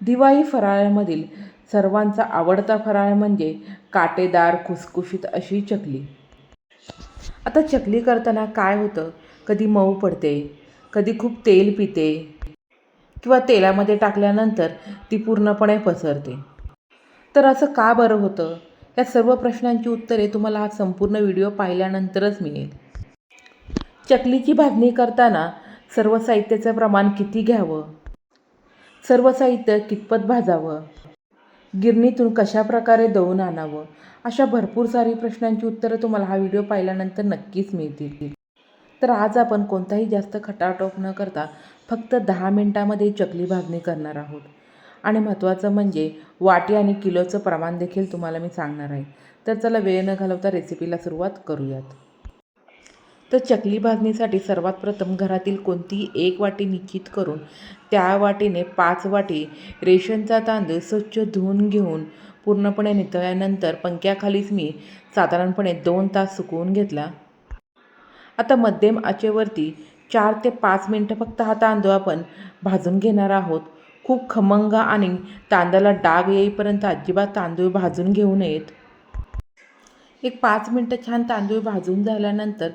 दिवाळी फराळामधील सर्वांचा आवडता फराळ म्हणजे काटेदार खुसखुशीत अशी चकली. आता चकली करताना काय होतं? कधी मऊ पडते कधी खूप तेल पिते किंवा तेलामध्ये टाकल्यानंतर ती पूर्णपणे पसरते. तर असं का बरं होतं? या सर्व प्रश्नांची उत्तरे तुम्हाला हा संपूर्ण व्हिडिओ पाहिल्यानंतरच मिळेल. चकलीची भाजणी करताना सर्व साहित्याचं प्रमाण किती घ्यावं? सर्व साहित्य कितपत भाजावं? गिरणीतून कशा प्रकारे दळून आणावं? अशा भरपूर सारी प्रश्नांची उत्तरं तुम्हाला हा व्हिडिओ पाहिल्यानंतर नक्कीच मिळतील. तर आज आपण कोणताही जास्त खटाटोप न करता फक्त दहा मिनटामध्ये चकली भाजणी करणार आहोत. आणि महत्त्वाचं म्हणजे वाटी आणि किलोचं प्रमाण देखील तुम्हाला मी सांगणार आहे. तर चला वेळ न घालवता रेसिपीला सुरुवात करूयात. तर चकली भाजणीसाठी सर्वात प्रथम घरातील कोणतीही एक वाटी निश्चित करून त्या वाटीने पाच वाटी रेशनचा तांदूळ स्वच्छ धुवून घेऊन पूर्णपणे नितळल्यानंतर पंख्याखालीच मी साधारणपणे दोन तास सुकवून घेतला. आता मध्यम आचेवरती चार ते पाच मिनटं फक्त हा तांदूळ आपण भाजून घेणार आहोत. खूप खमंग आणि तांदळाला डाग येईपर्यंत अजिबात तांदूळ भाजून घेऊ नयेत. एक पाच मिनटं छान तांदूळ भाजून झाल्यानंतर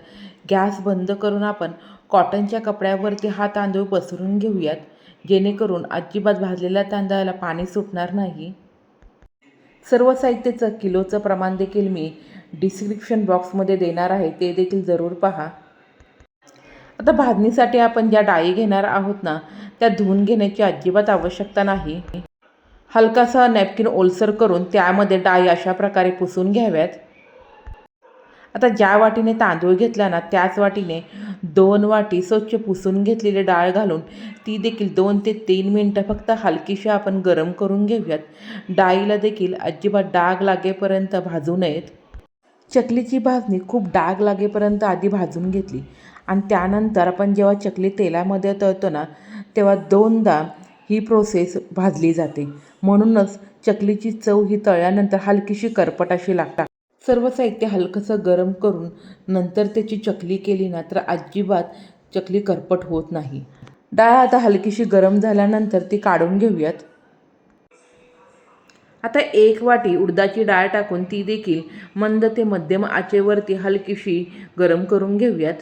गॅस बंद करून आपण कॉटनच्या कपड्यावरती हा तांदूळ पसरून घेऊयात. जेणेकरून अजिबात भाजलेल्या तांदळाला पाणी सुटणार नाही. सर्व साहित्याचं किलोचं प्रमाण देखील मी डिस्क्रिप्शन बॉक्समध्ये देणार आहे. ते देखील जरूर पहा. आता भाजणीसाठी आपण ज्या डाळी घेणार आहोत ना त्या धुवून घेण्याची अजिबात आवश्यकता नाही. हलकासा नॅपकिन ओलसर करून त्यामध्ये डाळी अशा प्रकारे पुसून घ्याव्यात. आता ज्या वाटीने तांदूळ घेतला ना त्याच वाटीने दोन वाटी स्वच्छ पुसून घेतलेली डाळ घालून ती देखील दोन ते तीन मिनटं फक्त हलकीशी आपण गरम करून घेऊयात. डाळीला देखील अजिबात डाग लागेपर्यंत भाजू नयेत. चकलीची भाजणी खूप डाग लागेपर्यंत आधी भाजून घेतली. आणि त्यानंतर आपण जेव्हा चकली तेलामध्ये तळतो ना तेव्हा दोनदा ही प्रोसेस भाजली जाते. म्हणूनच चकलीची चव ही तळल्यानंतर हलकीशी करपट अशी लागतात सर्व साहित्य हलकंसं गरम करून नंतर त्याची चकली केली ना तर अजिबात चकली करपट होत नाही. डाळ आता हलकीशी गरम झाल्यानंतर ती काढून घेऊयात. आता एक वाटी उडदाची डाळ टाकून ती देखील मंद ते मध्यम आचेवरती हलकीशी गरम करून घेऊयात.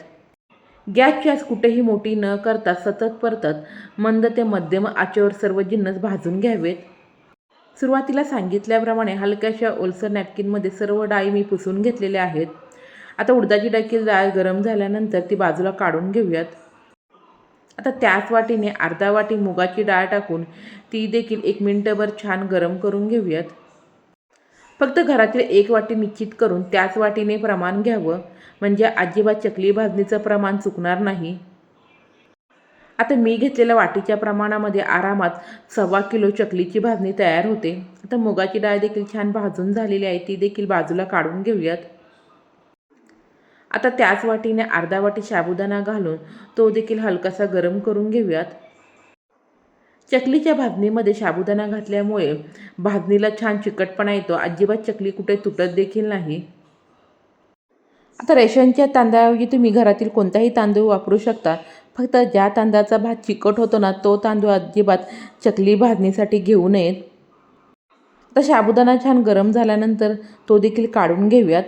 गॅसची आच कुठेही मोठी न करता सतत परतत मंद ते मध्यम आचेवर सर्व जिन्नस भाजून घ्यावेत. सुरुवातीला सांगितल्याप्रमाणे हलक्याशा ओलसर नॅपकिनमध्ये सर्व डाळी मी पुसून घेतलेल्या आहेत. आता उडदाची देखील डाळ गरम झाल्यानंतर ती बाजूला काढून घेऊयात. आता त्याच वाटीने अर्धा वाटी मुगाची डाळ टाकून ती देखील एक मिनटभर छान गरम करून घेऊयात. फक्त घरातील एक वाटी निश्चित करून त्याच वाटीने प्रमाण घ्यावं. म्हणजे अजिबात चकली भाजणीचं प्रमाण चुकणार नाही. आता मी घेतलेल्या वाटीच्या प्रमाणामध्ये आरामात सव्वा किलो चकलीची भाजणी तयार होते. आता मुगाची डाळ देखील छान भाजून झालेली आहे. ती देखील बाजूला काढून घेऊयात. आता त्याच वाटीने अर्धा वाटी साबुदाणा घालून तो देखील हलकासा गरम करून घेऊयात. चकलीच्या भाजणीमध्ये साबुदाणा घातल्यामुळे भाजणीला छान चिकटपणा येतो. अजिबात चकली कुठे तुटत देखील नाही. आता रेशनच्या तांदळाऐवजी तुम्ही घरातील कोणताही तांदूळ वापरू शकता. फक्त ज्या तांदळाचा भात चिकट होतो ना तो तांदूळ अजिबात चकली भाजणीसाठी घेऊ नयेत. आता साबुदाणा छान गरम झाल्यानंतर तो देखील काढून घेऊयात.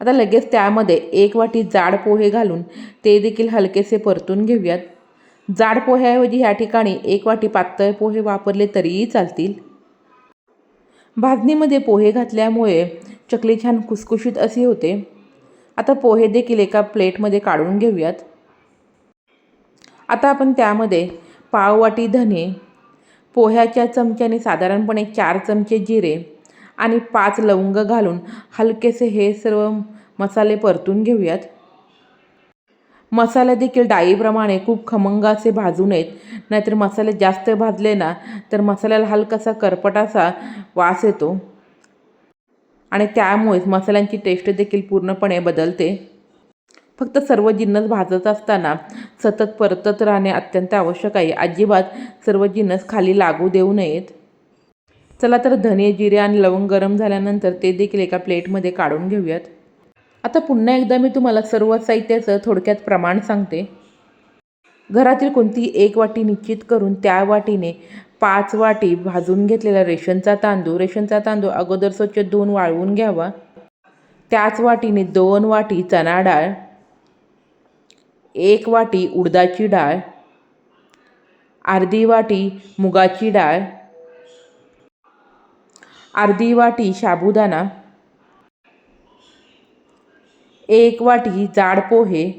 आता लगेच त्यामध्ये एक वाटी जाड पोहे घालून ते देखील हलकेसे परतून घेऊयात. जाड पोह्याऐवजी ह्या ठिकाणी एक वाटी पातळ पोहे वापरले तरीही चालतील. भाजणीमध्ये पोहे घातल्यामुळे चकली छान खुसखुशीत अशी होते. आता पोहे देखील एका प्लेटमध्ये काढून घेऊयात. आता आपण त्यामध्ये पाववाटी धने पोह्याच्या चमच्याने साधारणपणे चार चमचे जिरे आणि पाच लवंग घालून हलकेसे हे सर्व मसाले परतून घेऊयात. मसाले देखील डाळीप्रमाणे खूप खमंग असे भाजू नयेत. नाहीतर मसाले जास्त भाजले ना तर मसाल्याला हलकासा करपटासा वास येतो. आणि त्यामुळेच मसाल्यांची टेस्ट देखील पूर्णपणे बदलते. फक्त सर्व जिन्नस भाजत असताना सतत परतत राहणे अत्यंत आवश्यक आहे. अजिबात सर्व जिन्नस खाली लागू देऊ नयेत. चला तर धने जिरे आणि लवंग गरम झाल्यानंतर ते देखील एका प्लेटमध्ये काढून घेऊयात. आता पुन्हा एकदा मी तुम्हाला सर्व साहित्याचं थोडक्यात प्रमाण सांगते. घरातील कोणतीही एक वाटी निश्चित करून त्या वाटीने पाच वाटी भाजून घेतलेला रेशनचा तांदूळ रेशनचा तांदूळ अगोदर स्वच्छ धुवून वाळवून घ्यावा. त्याच वाटीने दोन वाटी चणा डाळ एक वाटी उडदाची डाळ अर्धी वाटी मुगाची डाळ अर्धी वाटी साबुदाणा एक वाटी जाड पोहे.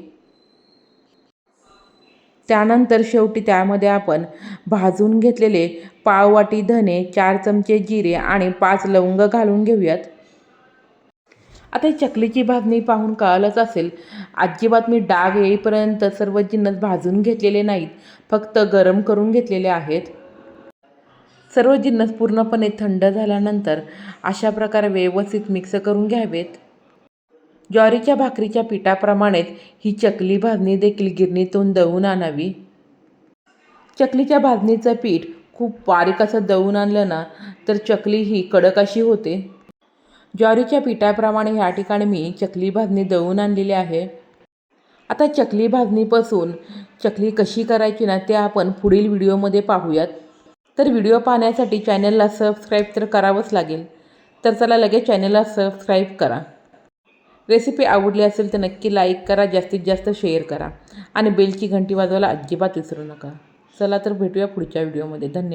त्यानंतर शेवटी त्यामध्ये आपण भाजून घेतलेले पाव वाटी धने चार चमचे जिरे आणि पाच लवंग घालून घेऊयात. आता चकलीची भाजणी पाहून कळालंच असेल अजिबात मी डाग येईपर्यंत सर्व जिन्नस भाजून घेतलेले नाहीत फक्त गरम करून घेतलेले आहेत. सर्व जिन्नस पूर्णपणे थंड झाल्यानंतर अशा प्रकारे व्यवस्थित मिक्स करून घ्यावेत. ज्वारीच्या भाकरीच्या पिठाप्रमाणेच ही चकली भाजणी देखील गिरणीतून दळून आणावी. चकलीच्या भाजणीचं पीठ खूप बारीक असं दळून आणलं ना तर चकली ही कडक अशी होते. ज्वारीच्या पिठाप्रमाणे ह्या ठिकाणी मी चकली भाजणी दळून आणलेली आहे. आता चकली भाजणीपासून चकली कशी करायची ना ते आपण पुढील व्हिडिओमध्ये पाहूयात. तर व्हिडिओ पाहण्यासाठी चॅनलला सबस्क्राईब तर करावंच लागेल. तर चला लगेच चॅनलला सबस्क्राईब करा. रेसिपी आवडली असेल तर नक्की लाईक करा जास्तीत जास्त शेअर करा. आणि बेलची घंटी वाजवायला अजिबात विसरू नका. चला तर भेटूया पुढच्या व्हिडिओमध्ये. धन्यवाद.